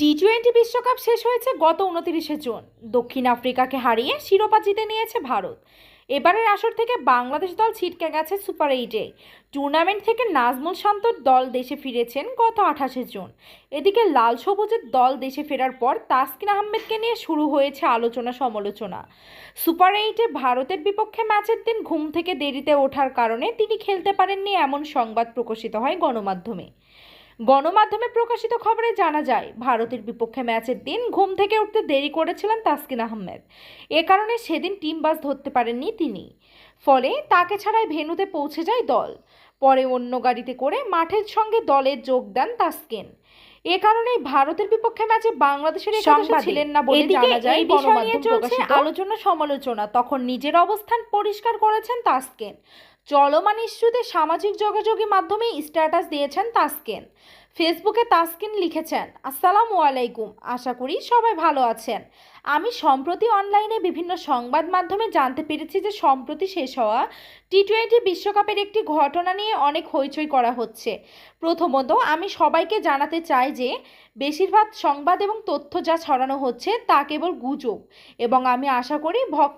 T twenty বিশ্বকাপ শেষ হয়েছে গত উনতিরিশে জুন। দক্ষিণ আফ্রিকাকে হারিয়ে শিরোপা জিতে নিয়েছে ভারত। এবারের আসর থেকে বাংলাদেশ দল ছিটকে গেছে সুপার এইটে। টুর্নামেন্ট থেকে নাজমুল শান্তর দল দেশে ফিরেছেন গত আঠাশে জুন। এদিকে লাল সবুজের দল দেশে ফেরার পর তাসকিন আহমেদকে নিয়ে শুরু হয়েছে আলোচনা সমালোচনা। সুপার এইটে ভারতের বিপক্ষে ম্যাচের দিন ঘুম থেকে দেরিতে ওঠার কারণে তিনি খেলতে পারেননি এমন সংবাদ প্রকাশিত হয় গণমাধ্যমে। গণমাধ্যমে প্রকাশিত খবরে জানা যায় ভারতের বিপক্ষে ম্যাচের দিন ঘুম থেকে উঠতে দেরি করেছিলেন তাসকিন আহমেদ। এ কারণে সেদিন টিম বাস ধরতে পারেননি তিনি। ফলে তাকে ছাড়াই ভেন্যুতে পৌঁছে যায় দল। পরে অন্য গাড়িতে করে মাঠের সঙ্গে দলে যোগ দেন তাসকিন। এ কারণেই ভারতের বিপক্ষে ম্যাচে বাংলাদেশের একাদশে ছিলেন না বলে জানা যায় গণমাধ্যম প্রকাশিত। আলোচনা সমালোচনা তখন নিজের অবস্থান পরিষ্কার করেছেন তাসকিন। চলমান ইস্যুতে সামাজিক যোগাযোগের মাধ্যমে স্ট্যাটাস দিয়েছেন তাসকিন। ফেসবুকে তাসকিন লিখেছেন, আসসালামু আলাইকুম, আশা করি সবাই ভালো আছেন। আমি সম্প্রতি অনলাইনে বিভিন্ন সংবাদ মাধ্যমে জানতে পেরেছি যে সম্প্রতি শেষ হওয়া টি টোয়েন্টি বিশ্বকাপের একটি ঘটনা নিয়ে অনেক হইচই করা হচ্ছে। প্রথমত, আমি সবাইকে জানাতে চাই যে বেশিরভাগ সংবাদ এবং তথ্য যা ছড়ানো হচ্ছে তা কেবল গুজব এবং আমি আশা করি ভক্ত